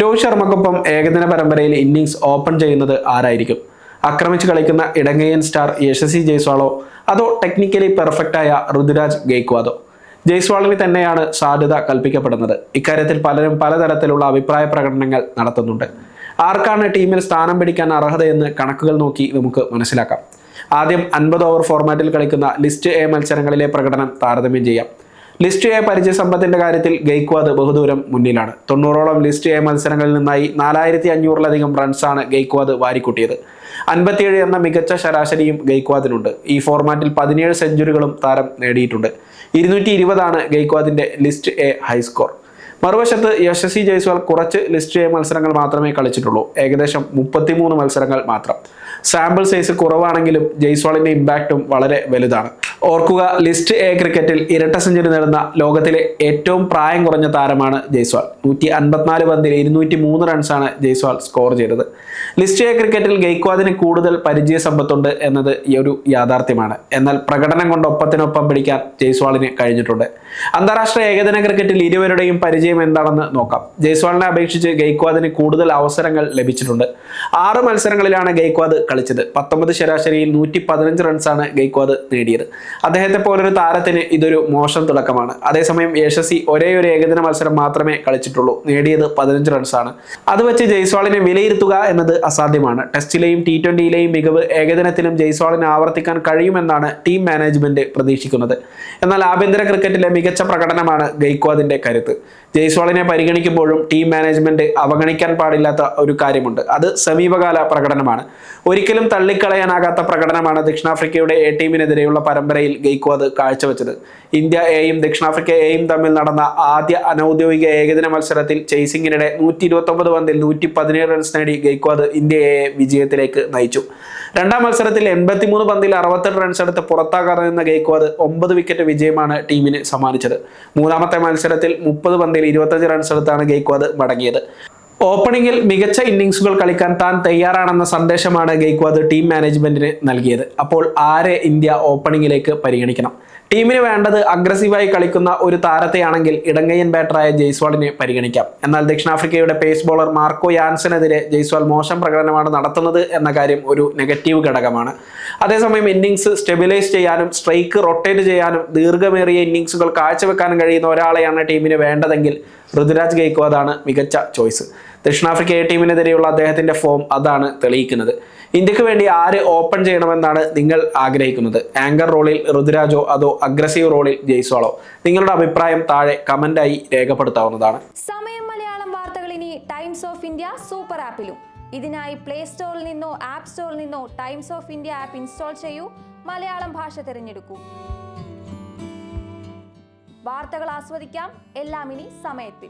രോഹിത് ശർമ്മക്കൊപ്പം ഏകദിന പരമ്പരയിൽ innings open ചെയ്യുന്നത് ആരായിരിക്കും? ആക്രമിച്ച് കളിക്കുന്ന ഇടങ്ങയൻ സ്റ്റാർ യശസ്വി ജയ്സ്വാളോ അതോ ടെക്നിക്കലി പെർഫെക്റ്റ് ആയ ഋതുരാജ് ഗെയ്ക്വാദോ? ജയ്സ്വാളിന് തന്നെയാണ് സാധ്യത കൽപ്പിക്കപ്പെടുന്നത്. ഇക്കാര്യത്തിൽ പലരും പലതരത്തിലുള്ള അഭിപ്രായ പ്രകടനങ്ങൾ നടത്തുന്നുണ്ട്. ആർക്കാണ് ടീമിൽ സ്ഥാനം പിടിക്കാൻ അർഹതയെന്ന് കണക്കുകൾ നോക്കി നമുക്ക് മനസ്സിലാക്കാം. ആദ്യം അൻപത് ഓവർ ഫോർമാറ്റിൽ കളിക്കുന്ന ലിസ്റ്റ് എ മത്സരങ്ങളിലെ പ്രകടനം താരതമ്യം ചെയ്യാം. ലിസ്റ്റ് എ പരിചയസമ്പത്തിന്റെ കാര്യത്തിൽ ഗെയ്ക്വാദ് ബഹുദൂരം മുന്നിലാണ്. തൊണ്ണൂറോളം ലിസ്റ്റ് എ മത്സരങ്ങളിൽ നിന്നായി നാലായിരത്തി അഞ്ഞൂറിലധികം റൺസാണ് ഗെയ്ക്വാദ് വാരിക്കൂട്ടിയത്. അൻപത്തിയേഴ് എന്ന മികച്ച ശരാശരിയും ഗെയ്ക്വാദിനുണ്ട്. ഈ ഫോർമാറ്റിൽ പതിനേഴ് സെഞ്ചുറികളും താരം നേടിയിട്ടുണ്ട്. ഇരുന്നൂറ്റി ഇരുപതാണ് ഗെയ്ക്വാദിന്റെ ലിസ്റ്റ് എ ഹൈസ്കോർ. മറുവശത്ത് യശസ്വി ജയ്സ്വാൾ കുറച്ച് ലിസ്റ്റ് എ മത്സരങ്ങൾ മാത്രമേ കളിച്ചിട്ടുള്ളൂ. ഏകദേശം മുപ്പത്തിമൂന്ന് മത്സരങ്ങൾ മാത്രം. സാമ്പിൾ സൈസ് കുറവാണെങ്കിലും ജയ്സ്വാളിന്റെ ഇമ്പാക്റ്റും വളരെ വലുതാണ്. ഓർക്കുക ലിസ്റ്റ് എ ക്രിക്കറ്റിൽ ഇരട്ട സെഞ്ചുറി നേടുന്ന ലോകത്തിലെ ഏറ്റവും പ്രായം കുറഞ്ഞ താരമാണ് ജയ്സ്വാൾ. നൂറ്റി അൻപത്തിനാല് പന്തിൽ ഇരുന്നൂറ്റി മൂന്ന് റൺസാണ് ജയ്സ്വാൾ സ്കോർ ചെയ്തത്. ലിസ്റ്റ് എ ക്രിക്കറ്റിൽ ഗെയ്ക്വാദിന് കൂടുതൽ പരിചയ സമ്പത്തുണ്ട് എന്നത് ഒരു യാഥാർത്ഥ്യമാണ്. എന്നാൽ പ്രകടനം കൊണ്ട് ഒപ്പത്തിനൊപ്പം പിടിക്കാൻ ജയ്സ്വാളിന് കഴിഞ്ഞിട്ടുണ്ട്. അന്താരാഷ്ട്ര ഏകദിന ക്രിക്കറ്റിൽ ഇരുവരുടെയും പരിചയം എന്താണെന്ന് നോക്കാം. ജയ്സ്വാളിനെ അപേക്ഷിച്ച് ഗെയ്ക്വാദിന് കൂടുതൽ അവസരങ്ങൾ ലഭിച്ചിട്ടുണ്ട്. ആറ് മത്സരങ്ങളിലാണ് ഗെയ്ക്വാദ് കളിച്ചത്. പത്തൊമ്പത് ശരാശരിയിൽ നൂറ്റി പതിനഞ്ച് റൺസാണ് ഗെയ്ക്വാദ് നേടിയത്. അദ്ദേഹത്തെ പോലൊരു താരത്തിന് ഇതൊരു മോശം തുടക്കമാണ്. അതേസമയം യശസ്വി ഒരേ ഒരു ഏകദിന മത്സരം മാത്രമേ കളിച്ചിട്ടുള്ളൂ. നേടിയത് പതിനഞ്ച് റൺസാണ് അത് വെച്ച് ജയ്സ്വാളിനെ വിലയിരുത്തുക എന്നത് അസാധ്യമാണ്. ടെസ്റ്റിലെയും ടി ട്വന്റിയിലെയും മികവ് ഏകദിനത്തിലും ജയ്സ്വാളിന് ആവർത്തിക്കാൻ കഴിയുമെന്നാണ് ടീം മാനേജ്മെന്റ് പ്രതീക്ഷിക്കുന്നത്. എന്നാൽ ആഭ്യന്തര ക്രിക്കറ്റിലെ മികച്ച പ്രകടനമാണ് ഗെയ്ക്വാദിന്റെ കരുത്ത്. ജയ്സ്വാളിനെ പരിഗണിക്കുമ്പോഴും ടീം മാനേജ്മെന്റ് അവഗണിക്കാൻ പാടില്ലാത്ത ഒരു കാര്യമുണ്ട്. അത് സമീപകാല പ്രകടനമാണ്. ഒരിക്കലും തള്ളിക്കളയാനാകാത്ത പ്രകടനമാണ് ദക്ഷിണാഫ്രിക്കയുടെ എ ടീമിനെതിരെയുള്ള പരമ്പരയിൽ ഗെയ്ക്വാദ് കാഴ്ചവെച്ചത്. ഇന്ത്യ എയും ദക്ഷിണാഫ്രിക്ക എയും തമ്മിൽ നടന്ന ആദ്യ അനൌദ്യോഗിക ഏകദിന മത്സരത്തിൽ ചേസിംഗിനിടെ നൂറ്റി ഇരുപത്തി ഒമ്പത് പന്തിൽ നൂറ്റി പതിനേഴ് റൺസ് നേടി ഗെയ്ക്വാദ് ഇന്ത്യയെ വിജയത്തിലേക്ക് നയിച്ചു. രണ്ടാം മത്സരത്തിൽ എൺപത്തിമൂന്ന് പന്തിൽ അറുപത്തെട്ട് റൺസ് എടുത്ത് പുറത്താകാതെ നിന്ന ഗെയ്ക്വാദ് ഒമ്പത് വിക്കറ്റ് വിജയമാണ് ടീമിന് സമ്മാനിച്ചത്. മൂന്നാമത്തെ മത്സരത്തിൽ മുപ്പത് പന്തിൽ ഇരുപത്തഞ്ച് റൺസ് എടുത്താണ് ഗെയ്ക്വാദ് മടങ്ങിയത്. ഓപ്പണിംഗിൽ മികച്ച ഇന്നിങ്സുകൾ കളിക്കാൻ താൻ തയ്യാറാണെന്ന സന്ദേശമാണ് ഗെയ്ക്വാദ് ടീം മാനേജ്മെന്റിന് നൽകിയത്. അപ്പോൾ ആരെ ഇന്ത്യ ഓപ്പണിംഗിലേക്ക് പരിഗണിക്കണം? ടീമിന് വേണ്ടത് അഗ്രസീവായി കളിക്കുന്ന ഒരു താരത്തെയാണെങ്കിൽ ഇടങ്ങയ്യൻ ബാറ്ററായ ജയ്സ്വാളിനെ പരിഗണിക്കാം. എന്നാൽ ദക്ഷിണാഫ്രിക്കയുടെ പേസ് ബോളർ മാർക്കോ യാൻസനെതിരെ ജയ്സ്വാൾ മോശം പ്രകടനമാണ് നടത്തുന്നത് എന്ന കാര്യം ഒരു നെഗറ്റീവ് ഘടകമാണ്. അതേസമയം ഇന്നിങ്സ് സ്റ്റെബിലൈസ് ചെയ്യാനും സ്ട്രൈക്ക് റൊട്ടേറ്റ് ചെയ്യാനും ദീർഘമേറിയ ഇന്നിങ്സുകൾ കാഴ്ചവെക്കാനും കഴിയുന്ന ഒരാളെയാണ് ടീമിന് വേണ്ടതെങ്കിൽ ഋതുരാജ് ഗെയ്ക്വാദാണ് മികച്ച ചോയ്സ്. ദക്ഷിണാഫ്രിക്ക എ ടീമിനെതിരെയുള്ള അദ്ദേഹത്തിന്റെ ഫോം അതാണ് തെളിയിക്കുന്നത്. ഇന്ത്യയ്ക്ക് വേണ്ടി ആര് ഓപ്പൺ ചെയ്യണമെന്നാണ് നിങ്ങൾ ആഗ്രഹിക്കുന്നത്? ആങ്കർ റോളിൽ ഋതുരാജോ അതോ അഗ്രസീവ് റോളിൽ ജയ്സ്വാളോ? നിങ്ങളുടെ അഭിപ്രായം താഴെ കമന്റായി രേഖപ്പെടുത്താവുന്നതാണ്. സമയം മലയാളം വാർത്തകൾ ഇനി ടൈംസ് ഓഫ് ഇന്ത്യ സൂപ്പർ ആപ്പിലും ഇതിനായി പ്ലേ സ്റ്റോറിൽ നിന്നോ ആപ്പ് സ്റ്റോറിൽ നിന്നോ Times of India app install ചെയ്യൂ. മലയാളം ഭാഷ തിരഞ്ഞെടുക്കൂ. വാർത്തകൾ ആസ്വദിക്കാം. എല്ലാം ഇനി സമയത്തിൽ.